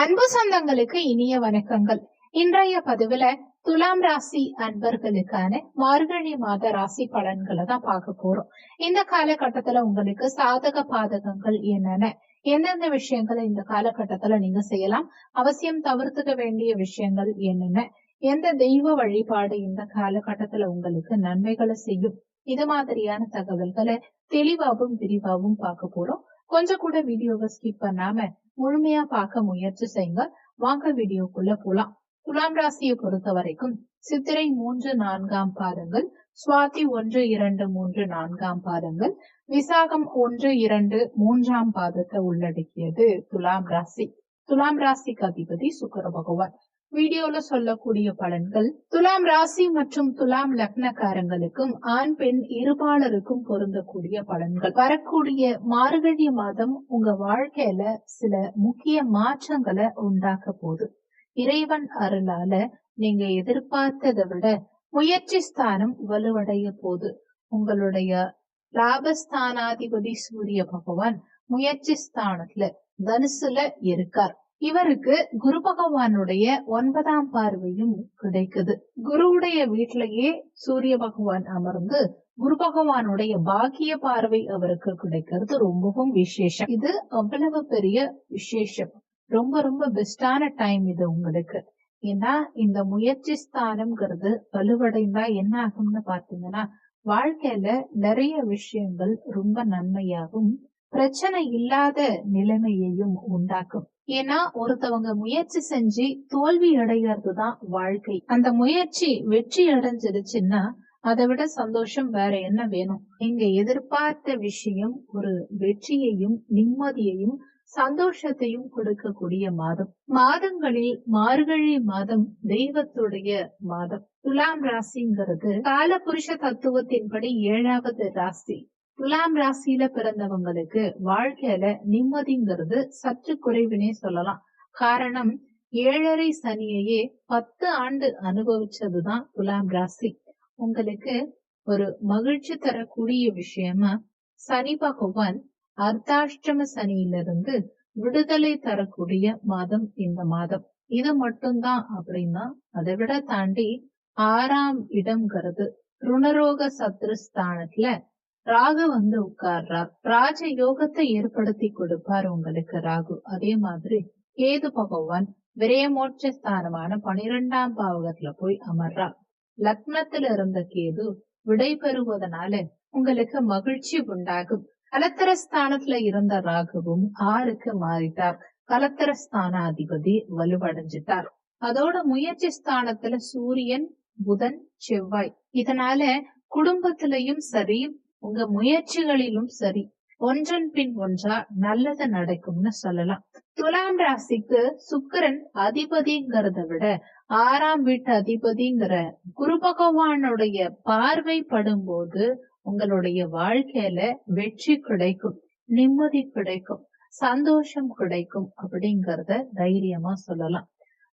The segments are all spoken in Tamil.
அன்பு சொந்தங்களுக்கு இனிய வணக்கங்கள். இன்றைய பதிவுல துலாம் ராசி அன்பர்களுக்கான மார்கழி மாத ராசி பலன்களை தான் பார்க்க போறோம். இந்த காலகட்டத்துல உங்களுக்கு சாதக பாதகங்கள் என்னென்ன? எந்தெந்த விஷயங்களை இந்த காலகட்டத்துல நீங்க செய்யலாம்? அவசியம் தவிர்த்துக்க வேண்டிய விஷயங்கள் என்னென்ன? எந்த தெய்வ வழிபாடு இந்த காலகட்டத்துல உங்களுக்கு நன்மைகளை செய்யும்? இது மாதிரியான தகவல்களை தெளிவாகவும் விரிவாகவும் பார்க்க போறோம். கொஞ்சம் கூட வீடியோவை ஸ்கிப் பண்ணாம முழுமையா பார்க்க முயற்சி செய்யுங்க. வாங்க வீடியோக்குள்ள போலாம். துலாம் ராசியை பொறுத்த வரைக்கும் சித்திரை மூன்று நான்காம் பாதங்கள் சுவாதி ஒன்று இரண்டு மூன்று நான்காம் பாதங்கள் விசாகம் ஒன்று இரண்டு மூன்றாம் பாதத்தை உள்ளடக்கியது துலாம் ராசி. துலாம் ராசிக்கு அதிபதி சுக்கர பகவான். வீடியோல சொல்லக்கூடிய பலன்கள். துலாம் ராசி மற்றும் துலாம் லக்னக்காரங்களுக்கும் ஆண் பெண் இருபாலருக்கும் பொருந்தக்கூடிய பலன்கள். வரக்கூடிய மார்கழி மாதம் உங்க வாழ்க்கையில சில முக்கிய மாற்றங்களை உண்டாக்க போகுது. இறைவன் அருளால நீங்க எதிர்பார்த்ததை விட முயற்சி ஸ்தானம் வலுவடைய போகுது. உங்களுடைய லாபஸ்தானாதிபதி சூரிய பகவான் முயற்சி ஸ்தானத்துல தனுசுல இருக்கார். இவருக்கு குரு பகவானுடைய ஒன்பதாம் பார்வையும் கிடைக்குது. குருவுடைய வீட்டிலேயே சூரிய பகவான் அமர்ந்து குரு பகவானுடைய பாக்கிய பார்வை அவருக்கு கிடைக்கிறது. ரொம்பவும் விசேஷம். இது அவ்வளவு பெரிய விசேஷம். ரொம்ப ரொம்ப பெஸ்டான டைம் இது உங்களுக்கு. ஏன்னா இந்த முயற்சி ஸ்தானம்ங்கிறது வலுவடைந்தா என்ன ஆகும்னு பாத்தீங்கன்னா வாழ்க்கையில நிறைய விஷயங்கள் ரொம்ப நன்மையாகும் பிரச்சனை இல்லாத நிலைமையையும் உண்டாக்கும். ஏன்னா ஒருத்தவங்க முயற்சி செஞ்சு தோல்வி அடைகிறது தான் வாழ்க்கை. அந்த முயற்சி வெற்றி அடைஞ்சிருச்சுன்னா அதை விட சந்தோஷம் வேற என்ன வேணும்? நீங்க எதிர்பார்த்த விஷயம் ஒரு வெற்றியையும் நிம்மதியையும் சந்தோஷத்தையும் கொடுக்கக்கூடிய மாதம். மாதங்களில் மார்கழி மாதம் தெய்வத்துடைய மாதம். துலாம் ராசிங்கிறது காலபுருஷ தத்துவத்தின்படி ஏழாவது ராசி. துலாம் ராசியில பிறந்தவங்களுக்கு வாழ்க்கையில நிம்மதிங்கிறது சற்று குறைவுனே சொல்லலாம். காரணம் ஏழரை சனியையே பத்து ஆண்டு அனுபவிச்சதுதான் துலாம் ராசி. உங்களுக்கு ஒரு மகிழ்ச்சி தரக்கூடிய விஷயமா சனி பகவான் அர்த்தாஷ்டம சனியிலிருந்து விடுதலை தரக்கூடிய மாதம் இந்த மாதம். இது மட்டும்தான் அப்படின்னா அதை விட தாண்டி ஆறாம் இடம்ங்கிறது ருணரோக சத்ருஸ்தானத்துல ராகு வந்து உட்கார்றார். ராஜ யோகத்தை ஏற்படுத்தி கொடுப்பார் உங்களுக்கு ராகு. அதே மாதிரி கேது பகவான் விரயமோட்ச ஸ்தானமான பனிரெண்டாம் பாவகத்துல போய் அமர்றா லக்னத்துல இருந்த கேது விடை பெறுவதனால உங்களுக்கு மகிழ்ச்சி உண்டாகும். கலத்தர ஸ்தானத்துல இருந்த ராகுவும் ஆறுக்கு மாறிட்டார். கலத்தர ஸ்தானாதிபதி வலுவடைஞ்சிட்டார். அதோட முயற்சி ஸ்தானத்துல சூரியன் புதன் செவ்வாய். இதனால குடும்பத்திலையும் சரி உங்க முயற்சிகளிலும் சரி ஒன்றன் பின் ஒன்றா நல்லது நடக்கும்னு சொல்லலாம். துலாம் ராசிக்கு சுக்கரன் அதிபதிங்கிறத விட ஆறாம் வீட்டு அதிபதிங்கிற குரு பகவானுடைய பார்வை படும்போது உங்களுடைய வாழ்க்கையில வெற்றி கிடைக்கும் நிம்மதி கிடைக்கும் சந்தோஷம் கிடைக்கும் அப்படிங்கறத தைரியமா சொல்லலாம்.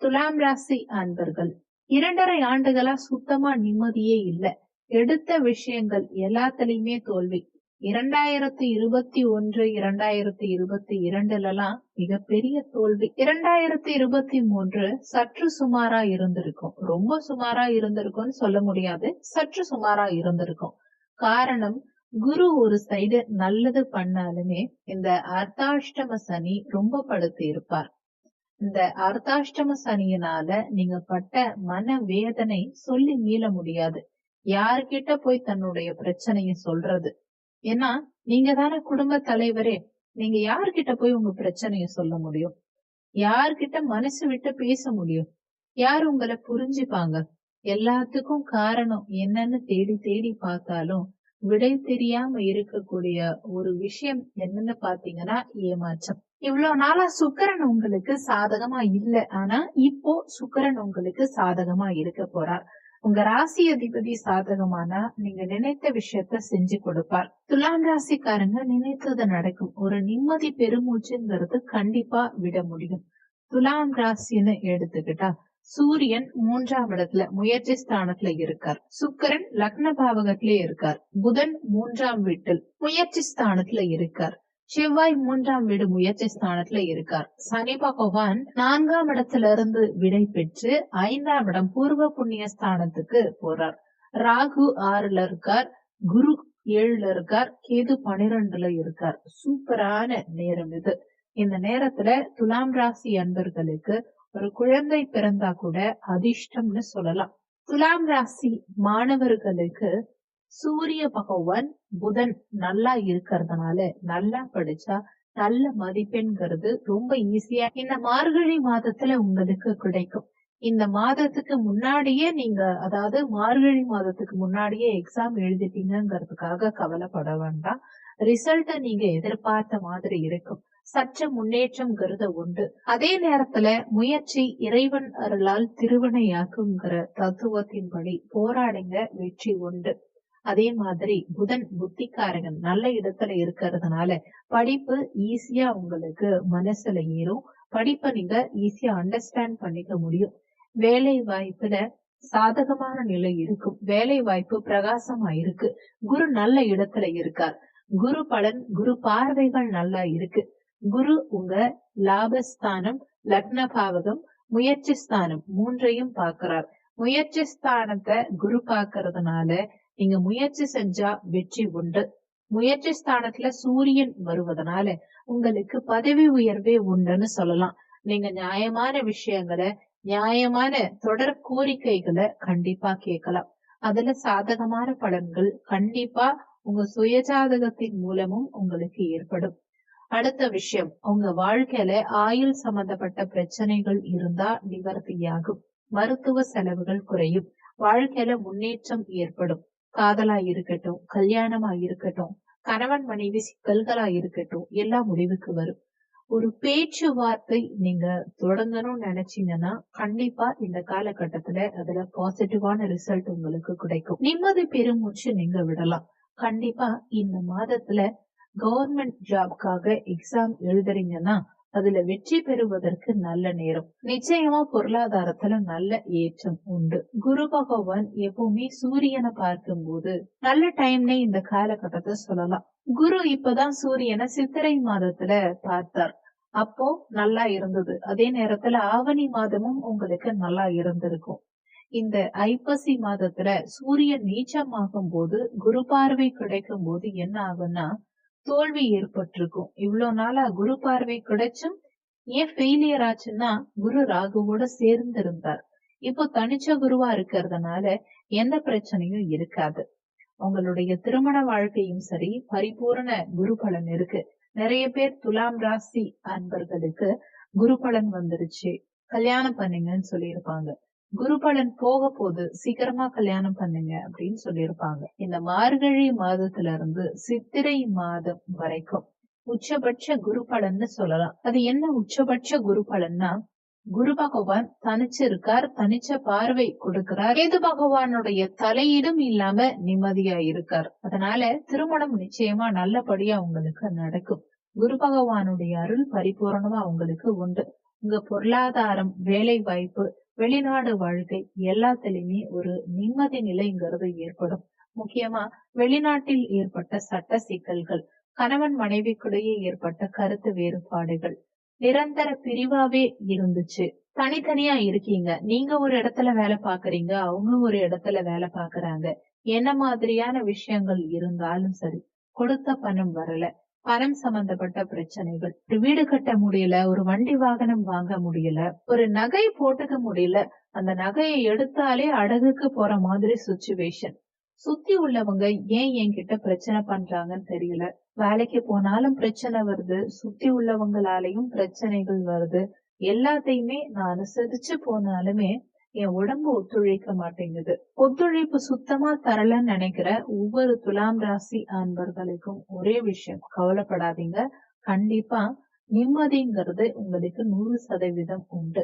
துலாம் ராசி அன்பர்கள் இரண்டரை ஆண்டுகளா சுத்தமா நிம்மதியே இல்லை. எடுத்த விஷயங்கள் எல்லாத்துலயுமே தோல்வி. இரண்டாயிரத்தி இருபத்தி ஒன்று இரண்டாயிரத்தி இருபத்தி இரண்டுலலாம் மிகப்பெரிய தோல்வி. இரண்டாயிரத்தி இருபத்தி மூன்று சற்று சுமாரா இருந்திருக்கும். ரொம்ப சுமாரா இருந்திருக்கும்னு சொல்ல முடியாது. சற்று சுமாரா இருந்திருக்கும். காரணம் குரு ஒரு சைடு நல்லது பண்ணாலுமே இந்த அர்த்தாஷ்டம சனி ரொம்ப படுத்தி இருப்பார். இந்த அர்த்தாஷ்டம சனியினால நீங்க பட்ட மன வேதனை சொல்லி மீள முடியாது. யார்கிட்ட போய் தன்னுடைய பிரச்சனைய சொல்றது? ஏன்னா நீங்க தானே குடும்ப தலைவரே நீங்க யார்கிட்ட போய் உங்க பிரச்சனைய சொல்ல முடியும்? யார்கிட்ட மனசு விட்டு பேச முடியும்? யார் உங்களை புரிஞ்சுப்பாங்க? எல்லாத்துக்கும் காரணம் என்னன்னு தேடி தேடி பார்த்தாலும் விடை தெரியாம இருக்கக்கூடிய ஒரு விஷயம் என்னன்னு பாத்தீங்கன்னா ஏமாற்றம். இவ்வளவு நாளா சுக்கரன் உங்களுக்கு சாதகமா இல்ல. ஆனா இப்போ சுக்கரன் உங்களுக்கு சாதகமா இருக்க போறார். உங்க ராசி அதிபதி சாதகமானா நீங்க நினைத்த விஷயத்த செஞ்சு கொடுப்பார். துலாம் ராசிக்காரங்க நினைத்தது நடக்கும். ஒரு நிம்மதி பெருமூச்சுங்கிறது கண்டிப்பா விட முடியும். துலாம் ராசின்னு எடுத்துக்கிட்டா சூரியன் மூன்றாம் இடத்துல முயற்சி ஸ்தானத்துல இருக்கார். சுக்கரன் லக்ன பாவகத்திலே இருக்கார். புதன் மூன்றாம் வீட்டில் முயற்சி ஸ்தானத்துல இருக்கார். செவ்வாய் மூன்றாம் வீடு முயற்சி ஸ்தானத்துல இருக்கார். சனி பகவான் நான்காம் இடத்துல இருந்து விடை பெற்று ஐந்தாம் இடம் பூர்வ புண்ணிய ஸ்தானத்துக்கு போறார். ராகு ஆறுல இருக்கார் குரு ஏழுல இருக்கார் கேது பனிரெண்டுல இருக்கார். சூப்பரான நேரம் இது. இந்த நேரத்துல துலாம் ராசி அன்பர்களுக்கு ஒரு குழந்தை பிறந்தா கூட அதிர்ஷ்டம்னு சொல்லலாம். துலாம் ராசி மாணவர்களுக்கு சூரிய பகவான் புதன் நல்லா இருக்கிறதுனால நல்லா படிச்சா நல்ல மதிப்பெண்கிறது ரொம்ப ஈஸியா இந்த மார்கழி மாதத்துல உங்களுக்கு கிடைக்கும். இந்த மாதத்துக்கு முன்னாடியே நீங்க அதாவது மார்கழி மாதத்துக்கு முன்னாடியே எக்ஸாம் எழுதிட்டீங்கிறதுக்காக கவலைப்பட வேண்டாம். ரிசல்ட்ட நீங்க எதிர்பார்த்த மாதிரி இருக்கும். சற்று முன்னேற்றம்ங்கிறது உண்டு. அதே நேரத்துல முயற்சி இறைவன் அருளால் திருவினையாக்குங்கிற தத்துவத்தின்படி போராடுங்க வெற்றி உண்டு. அதே மாதிரி புதன் புத்திக்காரகன் நல்ல இடத்துல இருக்கிறதுனால படிப்பு ஈஸியா உங்களுக்கு மனசுல ஏறும். படிப்பை நீங்க ஈஸியா அண்டர்ஸ்டாண்ட் பண்ணிக்க முடியும். வேலை வாய்ப்புல சாதகமான நிலை இருக்கும். வேலை வாய்ப்பு பிரகாசமா இருக்கு. குரு நல்ல இடத்துல இருக்கார். குரு பலன் குரு பார்வைகள் நல்லா இருக்கு. குரு உங்க லாபஸ்தானம் லக்ன பாவகம் முயற்சி ஸ்தானம் மூன்றையும் பாக்குறார் முயற்சி ஸ்தானத்தை குரு பாக்குறதுனால நீங்க முயற்சி செஞ்சா வெற்றி உண்டு. முயற்சி ஸ்தானத்துல சூரியன் வருவதனால உங்களுக்கு பதவி உயர்வே உண்டுன்னு சொல்லலாம். நீங்க நியாயமான விஷயங்களை நியாயமான தொடர் கோரிக்கைகளை கண்டிப்பா கேட்கலாம். அதுல சாதகமான பலன்கள் கண்டிப்பா உங்க சுயஜாதகத்தின் மூலமும் உங்களுக்கு ஏற்படும். அடுத்த விஷயம் உங்க வாழ்க்கையில ஆயுள் சம்பந்தப்பட்ட பிரச்சனைகள் இருந்தா நிவர்த்தியாகும். மருத்துவ செலவுகள் குறையும். வாழ்க்கையில முன்னேற்றம் ஏற்படும். காதலா இருக்கட்டும் கல்யாணமா இருக்கட்டும் கணவன் மனைவி சிக்கல்களா இருக்கட்டும் எல்லாம் முடிவுக்கு வரும். ஒரு பேச்சுவார்த்தை நீங்க தொடங்கணும்னு நினைச்சீங்கன்னா கண்டிப்பா இந்த காலகட்டத்துல அதுல பாசிட்டிவான ரிசல்ட் உங்களுக்கு கிடைக்கும். நிம்மதி பெருமூச்சு நீங்க விடலாம். கண்டிப்பா இந்த மாதத்துல கவர்மெண்ட் ஜாப்காக எக்ஸாம் எழுதுறீங்கன்னா அதுல வெற்றி பெறுவதற்கு நல்ல நேரம். நிச்சயமா பொருளாதாரத்துல நல்ல ஏற்றம் உண்டு. குரு பகவான் எப்பவுமே சூரியனை பார்க்கும் போது நல்ல டைம்னே இந்த காலகட்டத்தை சொல்லலாம். குரு இப்பதான் சூரியனை சித்திரை மாதத்துல பார்த்தார். அப்போ நல்லா இருந்தது. அதே நேரத்துல ஆவணி மாதமும் உங்களுக்கு நல்லா இருந்திருக்கும். இந்த ஐப்பசி மாதத்துல சூரியன் நீச்சமாகும் போது குரு பார்வை கிடைக்கும் போது என்ன ஆகும்னா தோல்வி ஏற்பட்டிருக்கும். இவ்வளவு நாளா குரு பார்வை கிடைச்சும் ஏன் ஃபெயிலியர் ஆச்சுன்னா குரு ராகுவோட சேர்ந்து இருந்தார் இப்போ தனிச்ச குருவா இருக்கிறதுனால எந்த பிரச்சனையும் இருக்காது. உங்களுடைய திருமண வாழ்க்கையும் சரி பரிபூரண குரு பலன் இருக்கு. நிறைய பேர் துலாம் ராசி அன்பர்களுக்கு குரு பலன் வந்துருச்சு. கல்யாணம் பண்ணுங்கன்னு சொல்லியிருப்பாங்க. குருபலன் போக போது சீக்கிரமா கல்யாணம் பண்ணுங்க அப்படின்னு சொல்லியிருப்பாங்க. இந்த மார்கழி மாதத்துல இருந்து சித்திரை மாதம் வரைக்கும் உச்சபட்ச குரு பலன்னு சொல்லலாம். அது என்ன உச்சபட்ச குரு பலன்னா குரு பகவான் தனிச்சு இருக்கார் தனிச்ச பார்வை கொடுக்கிறார். கேது பகவானுடைய தலையீடும் இல்லாம நிம்மதியா இருக்கார். அதனால திருமணம் நிச்சயமா நல்லபடியா உங்களுக்கு நடக்கும். குரு பகவானுடைய அருள் பரிபூரணமா அவங்களுக்கு உண்டு. உங்க பொருளாதாரம் வேலை வாய்ப்பு வெளிநாடு வாழ்க்கை எல்லாத்துலயுமே ஒரு நிம்மதி நிலைங்கிறது ஏற்படும். முக்கியமா வெளிநாட்டில் ஏற்பட்ட சட்ட சிக்கல்கள் கணவன் மனைவிக்குடையே ஏற்பட்ட கருத்து வேறுபாடுகள் நிரந்தர பிரிவாவே இருந்துச்சு. தனித்தனியா இருக்கீங்க. நீங்க ஒரு இடத்துல வேலை பாக்குறீங்க அவங்க ஒரு இடத்துல வேலை பாக்குறாங்க என்ன மாதிரியான விஷயங்கள் இருந்தாலும் சரி கொடுத்த பணம் வரல. பணம் சம்பந்தப்பட்ட பிரச்சனைகள். ஒரு வீடு கட்ட முடியல ஒரு வண்டி வாகனம் வாங்க முடியல ஒரு நகை போட்டுக்க முடியல அந்த நகையை எடுத்தாலே அடகுக்கு போற மாதிரி சுச்சுவேஷன் சுத்தி உள்ளவங்க ஏன் என்கிட்ட பிரச்சனை பண்றாங்கன்னு தெரியல. வேலைக்கு போனாலும் பிரச்சனை வருது சுத்தி உள்ளவங்களாலையும் பிரச்சனைகள் வருது. எல்லாத்தையுமே நான் அனுசரிச்சு போனாலுமே என் உடம்பு ஒத்துழைக்க மாட்டேங்குது. ஒத்துழைப்பு சுத்தமா தரலன்னு நினைக்கிற ஒவ்வொரு துலாம் ராசி அன்பர்களுக்கும் ஒரே விஷயம். கவலைப்படாதீங்க. கண்டிப்பா நிம்மதிங்கிறது உங்களுக்கு நூறு சதவீதம் உண்டு.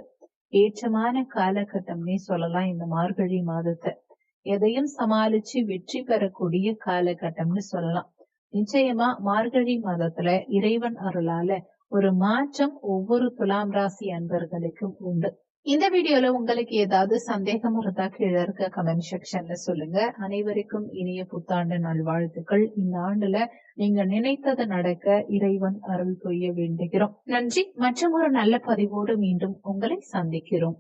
ஏற்றமான காலகட்டம்னே சொல்லலாம் இந்த மார்கழி மாதத்தை. எதையும் சமாளிச்சு வெற்றி பெறக்கூடிய காலகட்டம்னு சொல்லலாம். நிச்சயமா மார்கழி மாதத்துல இறைவன் அருளால ஒரு மாற்றம் ஒவ்வொரு துலாம் ராசி அன்பர்களுக்கும் உண்டு. இந்த வீடியோல உங்களுக்கு ஏதாவது சந்தேகம் இருந்தா கீழே இருக்க கமெண்ட் செக்ஷன்ல சொல்லுங்க. அனைவருக்கும் இனிய புத்தாண்டு நல்வாழ்த்துக்கள். இந்த ஆண்டுல நீங்க நினைத்தது நடக்க இறைவன் அருள் புரிய வேண்டுகிறோம். நன்றி. மற்றும் ஒரு நல்ல பதிவோடு மீண்டும் உங்களை சந்திக்கிறோம்.